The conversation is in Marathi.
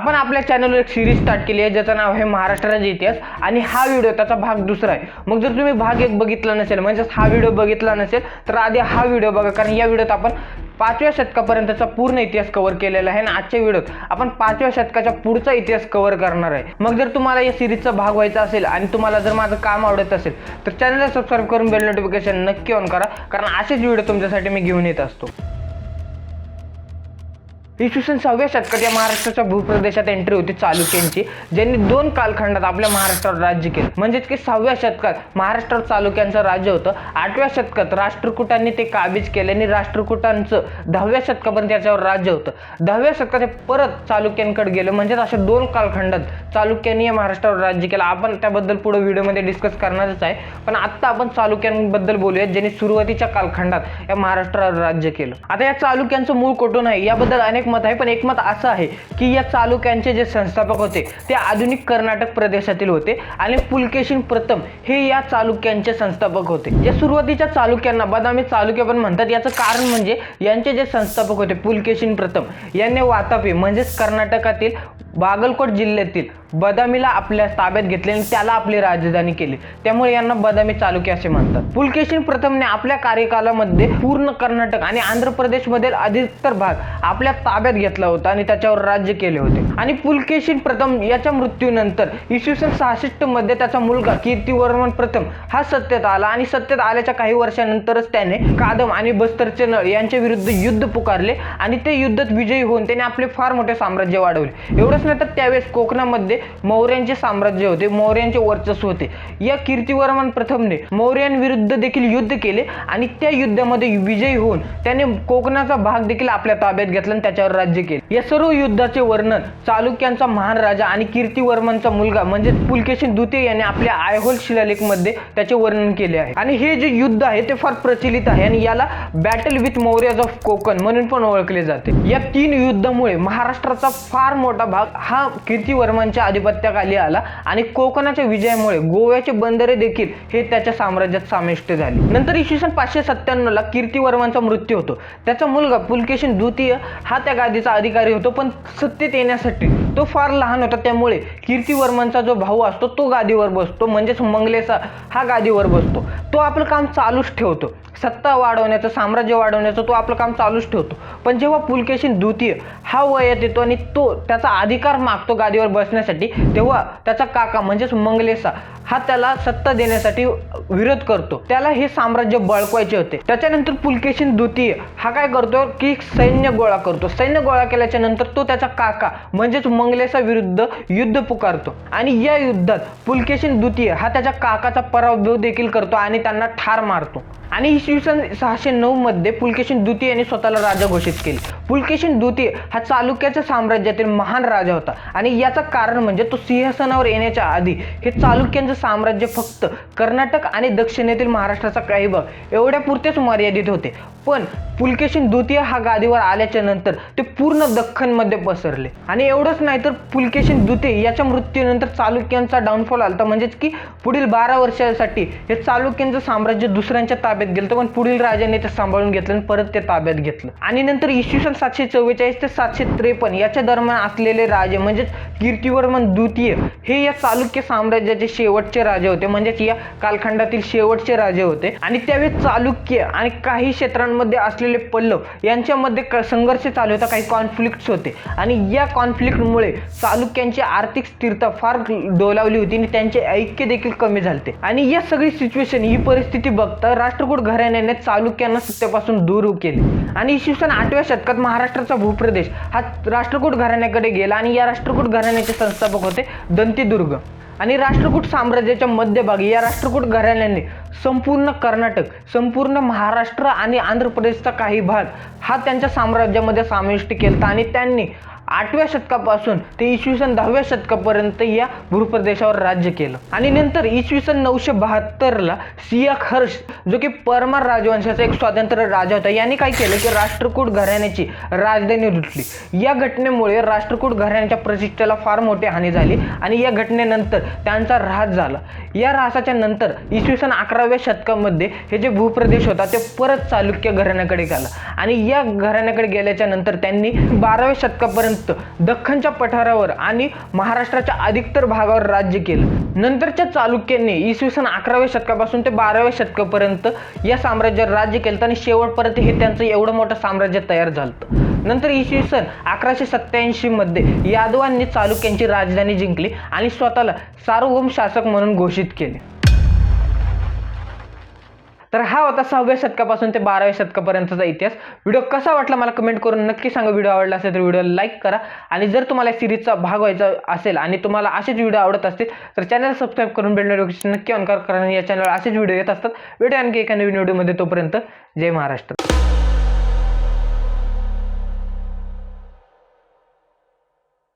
आपण आपल्या चॅनलवर एक सिरीज स्टार्ट केली आहे ज्याचं नाव आहे महाराष्ट्राचा इतिहास. आणि हा व्हिडिओ त्याचा भाग दुसरा आहे. मग जर तुम्ही भाग एक बघितला नसेल म्हणजेच हा व्हिडिओ बघितला नसेल तर आधी हा व्हिडिओ बघा. कारण या व्हिडिओत आपण पाचव्या शतकापर्यंतचा पूर्ण इतिहास कव्हर केलेला आहे. आणि आजच्या व्हिडिओत आपण पाचव्या शतकाच्या पुढचा इतिहास कव्हर करणार आहे. मग जर तुम्हाला या सिरीजचा भाग व्हायचा असेल आणि तुम्हाला जर माझं काम आवडत असेल तर चॅनलला सबस्क्राईब करून बेल नोटिफिकेशन नक्की ऑन करा. कारण असेच व्हिडिओ तुमच्यासाठी मी घेऊन येत असतो. इसवी सन सहाव्या शतकात या महाराष्ट्राच्या भूप्रदेशात एंट्री होती चालुक्यांची ज्यांनी दोन कालखंडात आपल्या महाराष्ट्रावर राज्य केलं. म्हणजेच की सहाव्या शतकात महाराष्ट्रावर चालुक्यांचं राज्य होतं आठव्या शतकात राष्ट्रकूटांनी ते काबीज केले आणि राष्ट्रकूटांचं दहाव्या शतकापर्यंत त्याच्यावर राज्य होतं. दहाव्या शतकात हे परत चालुक्यांकडे गेलं म्हणजेच अशा दोन कालखंडात चालुक्यांनी या महाराष्ट्रावर राज्य केलं. आपण त्याबद्दल पुढे व्हिडिओमध्ये डिस्कस करणारच आहे पण आत्ता आपण चालुक्यांबद्दल बोलूया ज्यांनी सुरुवातीच्या कालखंडात या महाराष्ट्रावर राज्य केलं. आता या चालुक्यांचं मूळ कुठून आहे? याबद्दल अनेक एकमत आहे पण एकमत असं आहे की या चालुक्यांचे जे संस्थापक होते ते आधुनिक कर्नाटक प्रदेशातील होते आणि पुलकेशिन प्रथम हे या चालुक्यांचे संस्थापक होते. या सुरुवातीच्या चालुक्यांना बदामी चालुक्य पण म्हणतात याचं कारण म्हणजे यांचे जे संस्थापक होते पुलकेशिन प्रथम यांनी वातापी म्हणजेच कर्नाटकातील बागलकोट जिल्ह्यातील बदामीला आपल्या ताब्यात घेतले आणि त्याला आपली राजधानी केली. त्यामुळे यांना बदामी चालुक्य असे म्हणतात. पुलकेशिन प्रथमने आपल्या कार्यकालामध्ये पूर्ण कर्नाटक आणि आंध्र प्रदेशमधील अधिकतर भाग आपल्या ताब्यात घेतला होता आणि त्याच्यावर राज्य केले होते. आणि पुलकेशिन प्रथम याच्या मृत्यूनंतर इसवी सन सहासष्टमध्ये त्याचा मुलगा कीर्तिवर्मन प्रथम हा सत्तेत आला आणि सत्तेत आल्याच्या काही वर्षानंतरच त्याने कादम आणि बस्तरचे नळ यांच्या विरुद्ध युद्ध पुकारले आणि ते युद्धात विजयी होऊन त्याने आपले फार मोठे साम्राज्य वाढवले. एवढं नाही तर त्यावेळेस कोकणामध्ये मौर्यांचे साम्राज्य होते मौर्यांचे वर्चस्व होते. या कीर्तिवर्मन प्रथमने मौर्यांविरुद्ध देखील युद्ध केले आणि त्या युद्धामध्ये विजयी होऊन त्याने कोकणाचा भाग देखील आपल्या ताब्यात घेतला आणि त्याच्यावर राज्य केले. या सर्व युद्धाचे वर्णन चालुक्यांचा महान राजा आणि कीर्तिवर्मनचा मुलगा म्हणजे पुलकेशन द्वितीय याने आपल्या आयहोल शिलालेखमध्ये त्याचे वर्णन केले आहे. आणि हे जे युद्ध आहे ते फार प्रचलित आहे आणि याला battle with Mauryas of Konkan म्हणून पण ओळखले जाते. या तीन युद्धामुळे महाराष्ट्राचा फार मोठा भाग हा कीर्तिवर्मनच्या आधिपत्याखाली आला आणि कोकणाच्या विजयामुळे गोव्याचे बंदरे देखील हे त्याच्या साम्राज्यात समाविष्ट झाले. नंतर इसवी सन पाचशे सत्त्याण्णवला ला मृत्यू होतो. त्याचा मुलगा पुलकेशन द्वितीय हा त्या गादीचा अधिकारी होतो पण सत्तेत येण्यासाठी तो फार लहान होता. त्यामुळे कीर्तिवर्मनचा जो भाऊ असतो तो गादीवर बसतो. म्हणजेच मंगलेसा हा गादीवर बसतो. तो आपलं काम चालूच ठेवतो. सत्ता वाढवण्याचं साम्राज्य वाढवण्याचं तो आपलं काम चालूच ठेवतो. पण जेव्हा पुलकेशिन द्वितीय हा वयात येतो आणि तो त्याचा अधिकार मागतो गादीवर बसण्यासाठी तेव्हा त्याचा काका म्हणजेच मंगलेसा हा त्याला सत्ता देण्यासाठी विरोध करतो. त्याला हे साम्राज्य बळकवायचे होते. त्याच्यानंतर पुलकेशिन द्वितीय हा काय करतो? की सैन्य गोळा करतो. सैन्य गोळा केल्याच्यानंतर तो त्याचा काका म्हणजेच मंगलेसा विरुद्ध युद्ध पुकारतो. आणि या युद्धात पुलकेशिन द्वितीय हा त्याच्या काकाचा पराभव देखील करतो आणि त्यांना ठार मारतो. आणि इसवी सन सहाशे नऊ मध्ये पुलकेशिन द्वितीय यांनी स्वतःला राजा घोषित केले. पुलकेशिन द्वितीय हा चालुक्याच्या साम्राज्यातील महान राजा होता. आणि याचं कारण म्हणजे तो सिंहासनावर येण्याच्या आधी हे चालुक्यांचं साम्राज्य फक्त कर्नाटक आणि दक्षिणेतील महाराष्ट्राचा काही भाग एवढ्या पुरतेच मर्यादित होते. पण पुलकेशिन द्वितीय हा गादीवर आल्याच्यानंतर ते पूर्ण दख्खनमध्ये पसरले. आणि एवढंच नाही तर पुलकेशिन द्वितीय याच्या मृत्यूनंतर चालुक्यांचा डाऊनफॉल आला म्हणजेच की पुढील बारा वर्षासाठी हे चालुक्यांचं साम्राज्य दुसऱ्यांच्या ताब्यात गेलं पण पुढील राजाने ते सांभाळून घेतलं आणि परत ते ताब्यात घेतलं. आणि नंतर इसवी सन सातशे चव्वेचाळीस ते सातशे त्रेपन्न याच्या दरम्यान असलेले राजे म्हणजेच कीर्तिवर्मन द्वितीय हे या चालुक्य साम्राज्याचे शेवटचे राजे होते. म्हणजेच या कालखंडातील शेवटचे राजे होते. आणि त्यावेळी चालुक्य आणि काही क्षेत्रांमध्ये असलेले पल्लव यांच्यामध्ये क- संघर्ष चालू होता काही कॉन्फ्लिक्ट्स होते. आणि या कॉन्फ्लिक्टमुळे चालुक्यांची आर्थिक स्थिरता फार डोलावली होती आणि त्यांचे ऐक्य देखील कमी झालते. आणि या सगळी सिच्युएशन ही परिस्थिती बघता राष्ट्रकूट घराण्याने चालुक्यांना सत्तेपासून दूर केले. आणि इसवी सन आठव्या शतकात महाराष्ट्राचा भूप्रदेश हा राष्ट्रकूट घराण्याकडे गेला आणि या राष्ट्रकूट घराण्याचे संस्थापक होते दंतीदुर्ग. आणि राष्ट्रकूट साम्राज्याच्या मध्यभागी या राष्ट्रकूट घराण्याने संपूर्ण कर्नाटक संपूर्ण महाराष्ट्र आणि आंध्र प्रदेशचा काही भाग हा त्यांच्या साम्राज्यामध्ये समाविष्ट केला आणि त्यांनी आठव्या शतकापासून ते इसवी सन दहाव्या शतकापर्यंत या भूप्रदेशावर राज्य केलं. आणि नंतर इसवी सन नऊशे बहात्तरला सियाक हर्ष जो की परमार राजवंशाचा एक स्वातंत्र्य राजा होता यांनी काय केलं की राष्ट्रकूट घराण्याची राजधानी लुटली. या घटनेमुळे राष्ट्रकूट घराण्याच्या प्रतिष्ठेला फार मोठी हानी झाली आणि या घटनेनंतर त्यांचा ऱ्हास झाला. या ऱ्हासाच्या नंतर इसवी सन अकराव्या शतकामध्ये हे जे भूप्रदेश होता ते परत चालुक्य घराण्याकडे गेला. आणि या घराण्याकडे गेल्याच्यानंतर त्यांनी बाराव्या शतकापर्यंत पर्यंत दख्खनच्या पठारावर आणि महाराष्ट्राच्या अधिकतर भागावर राज्य केलं. नंतरच्या चालुक्यांनी इसवी सन अकराव्या शतकापासून ते बाराव्या शतकापर्यंत या साम्राज्यावर राज्य केलं आणि शेवटपर्यंत हे त्यांचं एवढं मोठं साम्राज्य तयार झालं. नंतर इसवी सन अकराशे सत्याऐंशी मध्ये यादवांनी चालुक्यांची राजधानी जिंकली आणि स्वतःला सार्वभौम शासक म्हणून घोषित केले. तर हा होता सहाव्या शतकापासून ते बाराव्या शतकापर्यंतचा इतिहास. व्हिडिओ कसा वाटला मला कमेंट करून नक्की सांगा. व्हिडिओ आवडला असेल तर व्हिडिओ लाईक करा. आणि जर तुम्हाला सिरीजचा भाग व्हायचा असेल आणि तुम्हाला असेच व्हिडिओ आवडत असतील तर चॅनल सबस्क्राईब करून बेल नोटिफिकेशन नक्की ऑन करा कारण या चॅनलवर असेच व्हिडिओ येत असतात. व्हिडिओ आणखी एका नवीन व्हिडिओमध्ये तोपर्यंत. जय महाराष्ट्र.